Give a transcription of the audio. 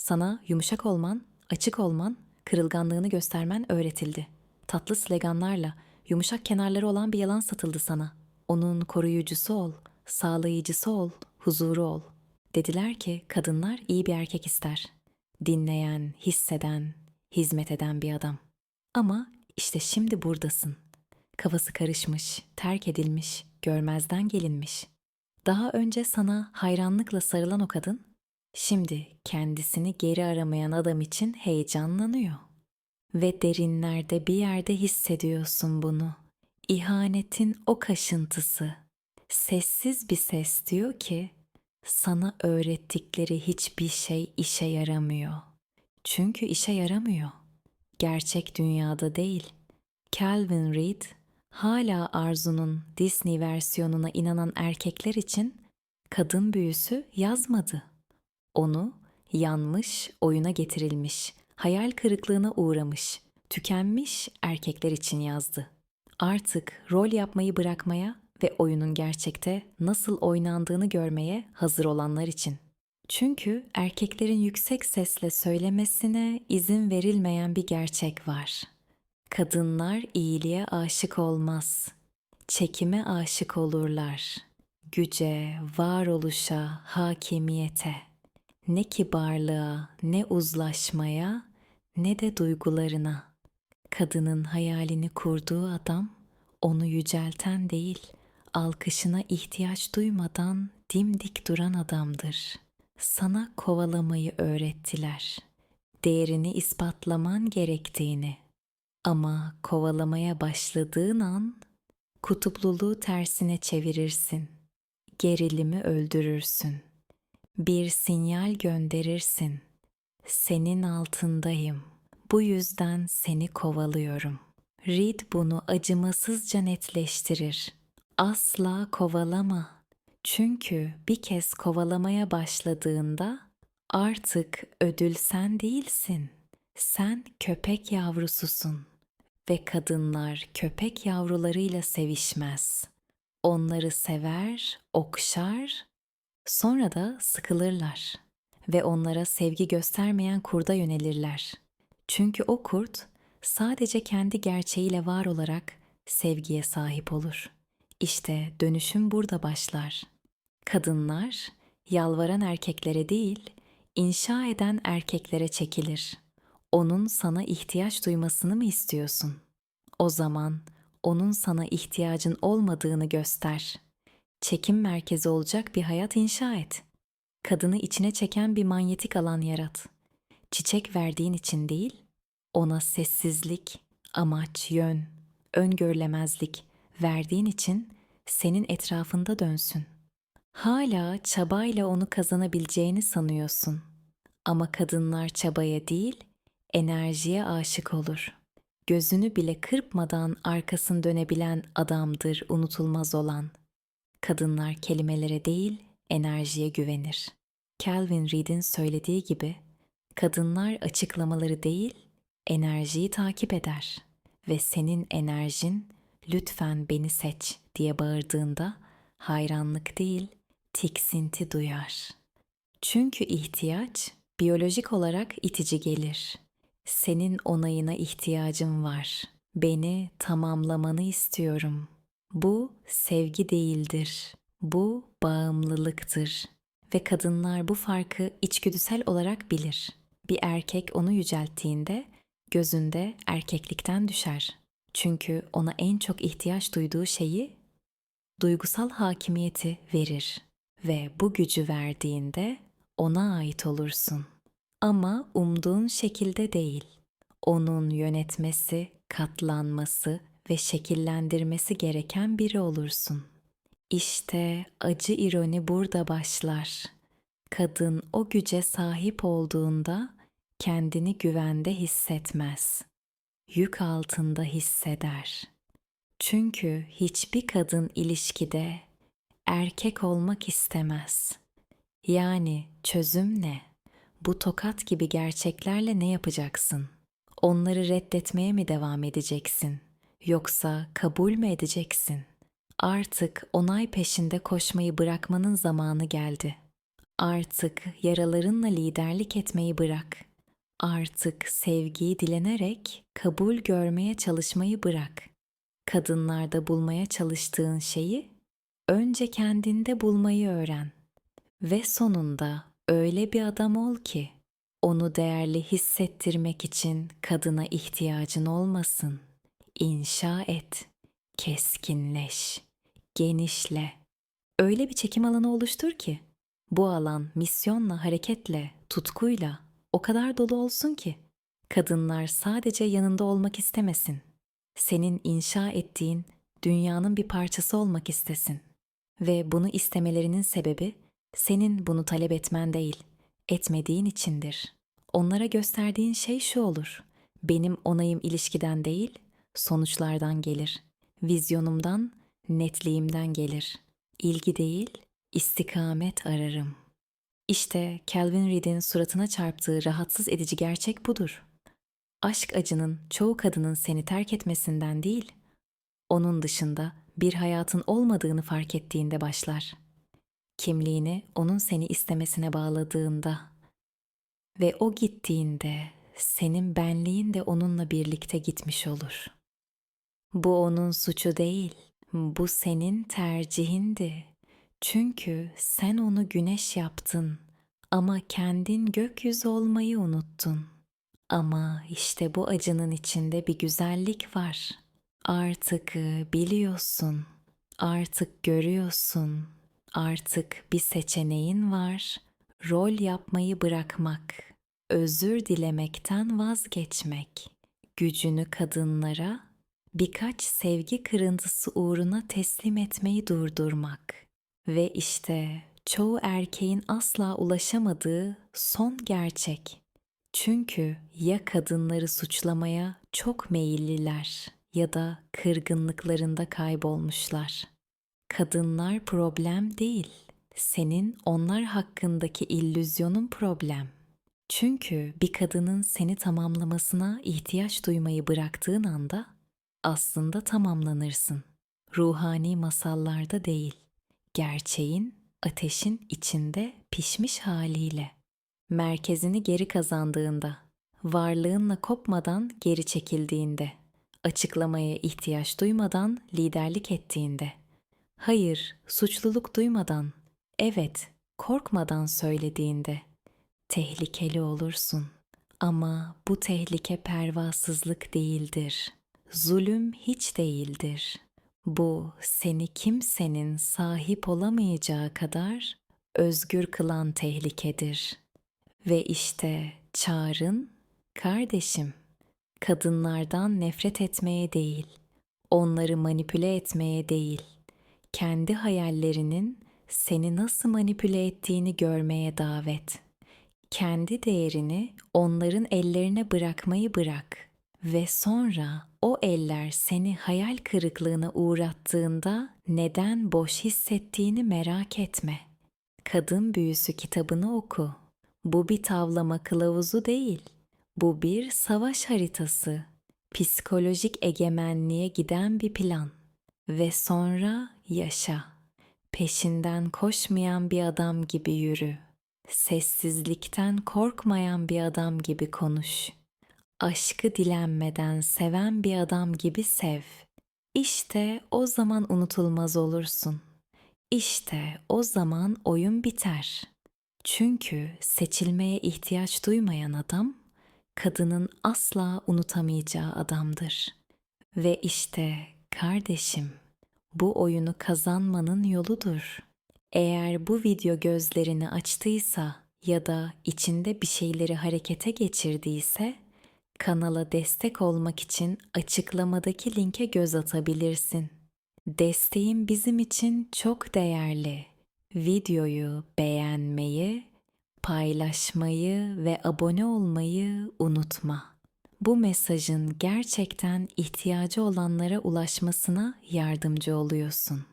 Sana yumuşak olman, açık olman, kırılganlığını göstermen öğretildi. Tatlı sleganlarla yumuşak kenarları olan bir yalan satıldı sana. Onun koruyucusu ol, sağlayıcısı ol, huzuru ol. Dediler ki kadınlar iyi bir erkek ister. Dinleyen, hisseden, hizmet eden bir adam. Ama işte şimdi buradasın. Kafası karışmış, terk edilmiş, görmezden gelinmiş. Daha önce sana hayranlıkla sarılan o kadın, şimdi kendisini geri aramayan adam için heyecanlanıyor. Ve derinlerde bir yerde hissediyorsun bunu. İhanetin o kaşıntısı. Sessiz bir ses diyor ki, sana öğrettikleri hiçbir şey işe yaramıyor. Çünkü işe yaramıyor. Gerçek dünyada değil. Calvin Reed hala Arzu'nun Disney versiyonuna inanan erkekler için kadın büyüsü yazmadı. Onu yanmış, oyuna getirilmiş, hayal kırıklığına uğramış, tükenmiş erkekler için yazdı. Artık rol yapmayı bırakmaya ve oyunun gerçekte nasıl oynandığını görmeye hazır olanlar için. Çünkü erkeklerin yüksek sesle söylemesine izin verilmeyen bir gerçek var. Kadınlar iyiliğe aşık olmaz. Çekime aşık olurlar. Güce, varoluşa, hakimiyete. Ne kibarlığa, ne uzlaşmaya, ne de duygularına. Kadının hayalini kurduğu adam, onu yücelten değil, alkışına ihtiyaç duymadan dimdik duran adamdır. Sana kovalamayı öğrettiler. Değerini ispatlaman gerektiğini. Ama kovalamaya başladığın an kutupluluğu tersine çevirirsin. Gerilimi öldürürsün. Bir sinyal gönderirsin. Senin altındayım. Bu yüzden seni kovalıyorum. Reed bunu acımasızca netleştirir. Asla kovalama. Çünkü bir kez kovalamaya başladığında artık ödül sen değilsin. Sen köpek yavrususun ve kadınlar köpek yavrularıyla sevişmez. Onları sever, okşar, sonra da sıkılırlar ve onlara sevgi göstermeyen kurda yönelirler. Çünkü o kurt sadece kendi gerçeğiyle var olarak sevgiye sahip olur. İşte dönüşüm burada başlar. Kadınlar yalvaran erkeklere değil, inşa eden erkeklere çekilir. Onun sana ihtiyaç duymasını mı istiyorsun? O zaman onun sana ihtiyacın olmadığını göster. Çekim merkezi olacak bir hayat inşa et. Kadını içine çeken bir manyetik alan yarat. Çiçek verdiğin için değil, ona sessizlik, amaç, yön, öngörülemezlik verdiğin için senin etrafında dönsün. Hala çabayla onu kazanabileceğini sanıyorsun. Ama kadınlar çabaya değil, enerjiye aşık olur. Gözünü bile kırpmadan arkasını dönebilen adamdır unutulmaz olan. Kadınlar kelimelere değil, enerjiye güvenir. Calvin Reed'in söylediği gibi, kadınlar açıklamaları değil, enerjiyi takip eder ve senin enerjin lütfen beni seç diye bağırdığında hayranlık değil, tiksinti duyar. Çünkü ihtiyaç biyolojik olarak itici gelir. Senin onayına ihtiyacım var. Beni tamamlamanı istiyorum. Bu sevgi değildir. Bu bağımlılıktır. Ve kadınlar bu farkı içgüdüsel olarak bilir. Bir erkek onu yücelttiğinde gözünde erkeklikten düşer. Çünkü ona en çok ihtiyaç duyduğu şeyi duygusal hakimiyeti verir ve bu gücü verdiğinde ona ait olursun. Ama umduğun şekilde değil. Onun yönetmesi, katlanması ve şekillendirmesi gereken biri olursun. İşte acı ironi burada başlar. Kadın o güce sahip olduğunda kendini güvende hissetmez. Yük altında hisseder. Çünkü hiçbir kadın ilişkide erkek olmak istemez. Yani çözüm ne? Bu tokat gibi gerçeklerle ne yapacaksın? Onları reddetmeye mi devam edeceksin? Yoksa kabul mü edeceksin? Artık onay peşinde koşmayı bırakmanın zamanı geldi. Artık yaralarınla liderlik etmeyi bırak. Artık sevgiyi dilenerek kabul görmeye çalışmayı bırak. Kadınlarda bulmaya çalıştığın şeyi önce kendinde bulmayı öğren. Ve sonunda öyle bir adam ol ki onu değerli hissettirmek için kadına ihtiyacın olmasın. İnşa et, keskinleş, genişle. Öyle bir çekim alanı oluştur ki bu alan misyonla, hareketle, tutkuyla o kadar dolu olsun ki kadınlar sadece yanında olmak istemesin. Senin inşa ettiğin dünyanın bir parçası olmak istesin. Ve bunu istemelerinin sebebi senin bunu talep etmen değil, etmediğin içindir. Onlara gösterdiğin şey şu olur. Benim onayım ilişkiden değil, sonuçlardan gelir. Vizyonumdan, netliğimden gelir. İlgi değil, istikamet ararım. İşte Calvin Reed'in suratına çarptığı rahatsız edici gerçek budur. Aşk acının çoğu kadının seni terk etmesinden değil, onun dışında bir hayatın olmadığını fark ettiğinde başlar. Kimliğini onun seni istemesine bağladığında ve o gittiğinde senin benliğin de onunla birlikte gitmiş olur. Bu onun suçu değil, bu senin tercihindi. Çünkü sen onu güneş yaptın ama kendin gökyüzü olmayı unuttun. Ama işte bu acının içinde bir güzellik var. Artık biliyorsun, artık görüyorsun, artık bir seçeneğin var. Rol yapmayı bırakmak, özür dilemekten vazgeçmek, gücünü kadınlara birkaç sevgi kırıntısı uğruna teslim etmeyi durdurmak ve işte çoğu erkeğin asla ulaşamadığı son gerçek. Çünkü ya kadınları suçlamaya çok meyilliler ya da kırgınlıklarında kaybolmuşlar. Kadınlar problem değil. Senin onlar hakkındaki illüzyonun problem. Çünkü bir kadının seni tamamlamasına ihtiyaç duymayı bıraktığın anda aslında tamamlanırsın. Ruhani masallarda değil, gerçeğin ateşin içinde pişmiş haliyle. Merkezini geri kazandığında, varlığınla kopmadan geri çekildiğinde, açıklamaya ihtiyaç duymadan liderlik ettiğinde, hayır, suçluluk duymadan, evet, korkmadan söylediğinde, tehlikeli olursun. Ama bu tehlike pervasızlık değildir. Zulüm hiç değildir. Bu seni kimsenin sahip olamayacağı kadar özgür kılan tehlikedir. Ve işte çağrın, kardeşim, kadınlardan nefret etmeye değil, onları manipüle etmeye değil, kendi hayallerinin seni nasıl manipüle ettiğini görmeye davet. Kendi değerini onların ellerine bırakmayı bırak ve sonra o eller seni hayal kırıklığına uğrattığında neden boş hissettiğini merak etme. Kadın Büyüsü kitabını oku. Bu bir tavlama kılavuzu değil. Bu bir savaş haritası. Psikolojik egemenliğe giden bir plan. Ve sonra yaşa. Peşinden koşmayan bir adam gibi yürü. Sessizlikten korkmayan bir adam gibi konuş. Aşkı dilenmeden seven bir adam gibi sev. İşte o zaman unutulmaz olursun. İşte o zaman oyun biter. Çünkü seçilmeye ihtiyaç duymayan adam, kadının asla unutamayacağı adamdır. Ve işte kardeşim, bu oyunu kazanmanın yoludur. Eğer bu video gözlerini açtıysa ya da içinde bir şeyleri harekete geçirdiyse, kanala destek olmak için açıklamadaki linke göz atabilirsin. Desteğin bizim için çok değerli. Videoyu beğenmeyi, paylaşmayı ve abone olmayı unutma. Bu mesajın gerçekten ihtiyacı olanlara ulaşmasına yardımcı oluyorsun.